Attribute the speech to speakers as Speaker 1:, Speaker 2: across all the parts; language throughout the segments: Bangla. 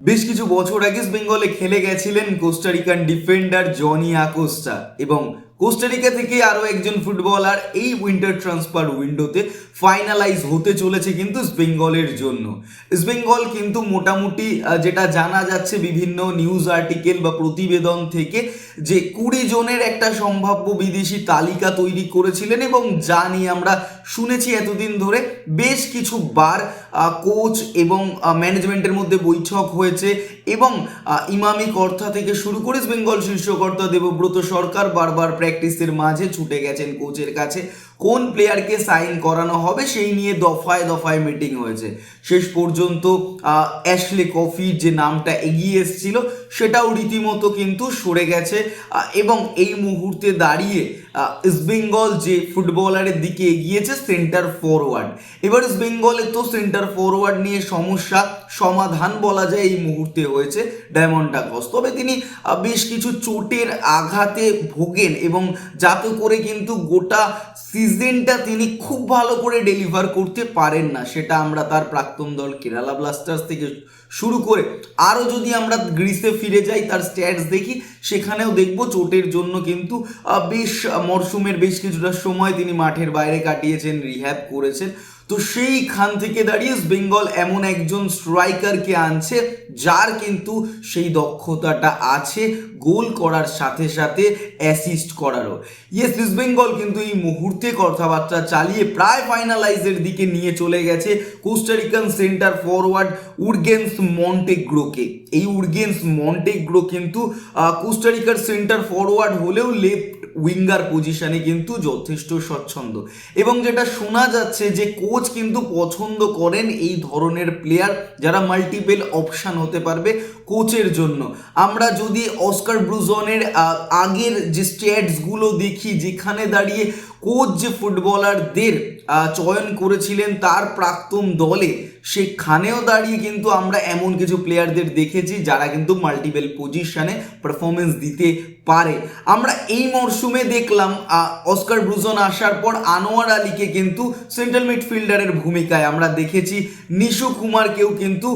Speaker 1: বেশ কিছু বছর আগে বেঙ্গলে খেলে গেছিলেন কোস্টারিকান ডিফেন্ডার জনি আকোস্টা এবং কোস্টারিকা থেকে আরও একজন ফুটবলার এই উইন্টার ট্রান্সফার উইন্ডোতে ফাইনালাইজ হতে চলেছে কিন্তু বেঙ্গলের জন্য। বেঙ্গল কিন্তু মোটামুটি যেটা জানা যাচ্ছে বিভিন্ন নিউজ আর্টিকেল বা প্রতিবেদন থেকে যে কুড়ি জনের একটা সম্ভাব্য বিদেশি তালিকা তৈরি করেছিলেন এবং যা নিয়ে আমরা শুনেছি এতদিন ধরে বেশ কিছু বার কোচ এবং ম্যানেজমেন্টের মধ্যে বৈঠক হয়েছে এবং ইমামি কর্তা থেকে শুরু করে বেঙ্গল শীর্ষকর্তা দেবব্রত সরকার বারবার প্র্যাকটিসের মাঝে ছুটে গেছেন কোচের কাছে। কোন প্লেয়ারকে সাইন করানো হবে সেই নিয়ে দফায় দফায় মিটিং হয়েছে। শেষ পর্যন্ত অ্যাশলে কফির যে নামটা এগিয়ে এসেছিল, সেটাও রীতিমতো কিন্তু সরে গেছে। এবং এই মুহূর্তে দাঁড়িয়ে ইস্টবেঙ্গল যে ফুটবলারের দিকে এগিয়েছে সেন্টার ফরওয়ার্ড এবার ইস্টবেঙ্গলের তো সেন্টার ফরওয়ার্ড নিয়ে সমস্যা, সমাধান বলা যায় এই মুহূর্তে হয়েছে ডায়মন্ড ডাকস তবে তিনি বেশ কিছু চোটের আঘাতে ভোগেন এবং যাতে করে কিন্তু গোটা সিজনটা তিনি খুব ভালো করে ডেলিভার করতে পারেন না, সেটা আমরা তার প্রাক্তন দল কেরালা ব্লাস্টার্স থেকে শুরু করে আরও যদি আমরা গ্রিসে ফিরে যাই, তার স্ট্যাটস দেখি, সেখানেও দেখব চোটের জন্য কিন্তু বেশ মরশুমের বেশ কিছুটা সময় তিনি মাঠের বাইরে কাটিয়েছেন রিহ্যাব করেছেন। তো সেইখান থেকে দাঁড়িয়ে বেঙ্গল এমন একজন স্ট্রাইকারকে আনছে, যার কিন্তু সেই দক্ষতাটা আছে গোল করার সাথে সাথে অ্যাসিস্ট করারও। ইয়েস ইস্ট বেঙ্গল কিন্তু এই মুহূর্তে কথাবার্তা চালিয়ে প্রায় ফাইনালাইজের দিকে নিয়ে চলে গেছে Costa Rican centre forward Jurguens মন্টেগ্রোকে এই উর্গেন্স মন্টেগ্রো কিন্তু কোস্টারিকার সেন্টার ফরওয়ার্ড হলেও লেফট উইঙ্গার পজিশনে কিন্তু যথেষ্ট স্বচ্ছন্দ। এবং যেটা শোনা যাচ্ছে যে কোচ কিন্তু পছন্দ করেন এই ধরনের প্লেয়ার যারা মাল্টিপেল অপশান হতে পারবে কোচের জন্য। আমরা যদি অস্কার ব্রুজনের আগের যে স্ট্যাটসগুলো দেখি, যেখানে দাঁড়িয়ে কোচ যে ফুটবলারদের চয়ন করেছিলেন তার প্রাক্তন দলে সেখানেও দাঁড়িয়ে কিন্তু আমরা এমন কিছু প্লেয়ারদের দেখেছি যারা কিন্তু মাল্টিপল পজিশনে পারফরমেন্স দিতে পারে। আমরা এই মরশুমে দেখলাম অস্কার ব্রুজন আসার পর আনোয়ার আলীকে কিন্তু সেন্ট্রাল মিডফিল্ডারের ভূমিকায় আমরা দেখেছি। নিশু কুমারকেও কিন্তু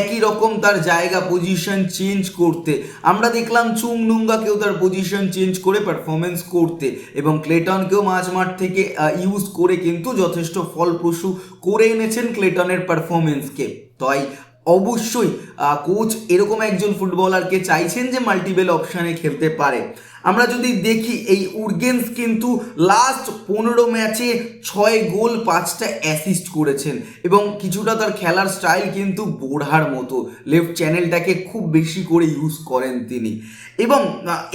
Speaker 1: একই রকম তার জায়গা পজিশন চেঞ্জ করতে। আমরা দেখলাম চুং নুঙ্গাকেও তার পজিশন চেঞ্জ করে পারফরমেন্স করতে এবং ক্লেটনকেও মাঝ মাঠ থেকে ইউজ করে কিন্তু যথেষ্ট ফলপ্রসূ করে এনেছেন ক্লেটনের পারফরমেন্সকে তাই অবশ্যই কোচ এরকম একজন ফুটবলারকে চাইছেন যে মাল্টিপল অপশানে খেলতে পারে। আমরা যদি দেখি, এই উর্গেন্স কিন্তু লাস্ট পনেরো ম্যাচে ছয় গোল, পাঁচটা অ্যাসিস্ট করেছেন এবং কিছুটা তার খেলার স্টাইল কিন্তু বোড়ার মতো। লেফট চ্যানেলটাকে খুব বেশি করে ইউজ করেন তিনি। এবং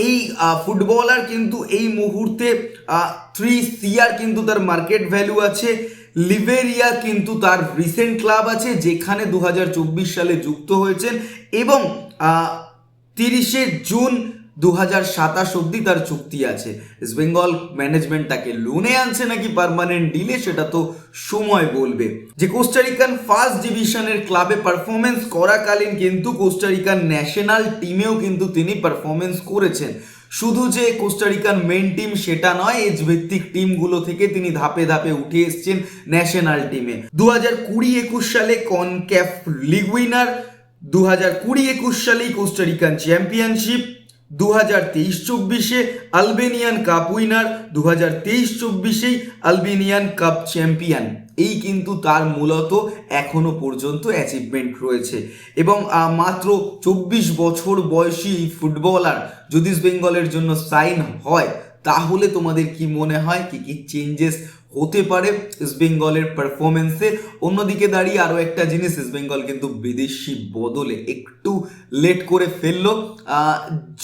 Speaker 1: এই ফুটবলার কিন্তু এই মুহূর্তে থ্রি সিআর কিন্তু তার মার্কেট ভ্যালু আছে। লিবেরিয়া কিন্তু তার রিসেন্ট ক্লাব আছে, যেখানে দু হাজার চব্বিশ সালে যুক্ত হয়েছেন এবং তিরিশে জুন দু হাজার সাতাশ অব্দি তার চুক্তি আছে। ইস্ট বেঙ্গল ম্যানেজমেন্ট তাকে লোনে আনছে নাকি পারমানেন্ট ডিলে সেটা তো সময় বলবে। যে কোস্টারিকান ফার্স্ট ডিভিশনের ক্লাবে পারফরমেন্স করাকালীন কিন্তু কোস্টারিকান ন্যাশনাল টিমেও কিন্তু তিনি পারফরমেন্স করেছেন। শুধু যে কোস্টারিকান মেন টিম সেটা নয় এজ ভিত্তিক টিমগুলো থেকে তিনি ধাপে ধাপে উঠে এসছেন ন্যাশনাল টিমে দু হাজার কুড়ি একুশ সালে কনক্যাফ লিগ উইনার দু হাজার কুড়ি একুশ সালেই কোস্টারিকান চ্যাম্পিয়নশিপ দু হাজার তেইশ চব্বিশে আলবেনিয়ান কাপ উইনার দু হাজার তেইশ চব্বিশেই আলবেনিয়ান কাপ চ্যাম্পিয়ন এই কিন্তু তার মূলত এখনও পর্যন্ত অ্যাচিভমেন্ট রয়েছে। এবং মাত্র চব্বিশ বছর বয়সী এই ফুটবলার যদি বেঙ্গলের জন্য সাইন হয়, তাহলে তোমাদের কি মনে হয়? কি কি চেঞ্জেস হতে পারে ইস্ট বেঙ্গলের পারফরমেন্সে অন্যদিকে দাঁড়িয়ে আরও একটা জিনিস ইস্ট বেঙ্গল কিন্তু বিদেশি বদলে একটু লেট করে ফেলল।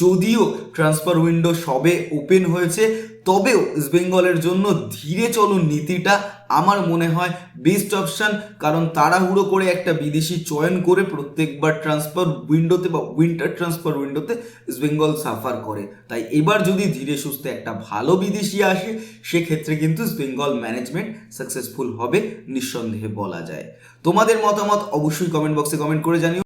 Speaker 1: যদিও ট্রান্সফার উইন্ডো সবে ওপেন হয়েছে, তবেও ইস্ট বেঙ্গলের জন্য ধীরে চলুন নীতিটা আমার মনে হয় বেস্ট অপশান কারণ তাড়াহুড়ো করে একটা বিদেশি চয়ন করে প্রত্যেকবার ট্রান্সফার উইন্ডোতে বা উইন্টার ট্রান্সফার উইন্ডোতে ইস্ট বেঙ্গল সাফার করে। তাই এবার যদি ধীরে সুস্থে একটা ভালো বিদেশি আসে, সেক্ষেত্রে কিন্তু ইস্ট বেঙ্গল ম্যানেজমেন্ট সাকসেসফুল হবে, নিঃসন্দেহে বলা যায়। তোমাদের মতামত অবশ্যই কমেন্ট বক্সে কমেন্ট করে জানিও।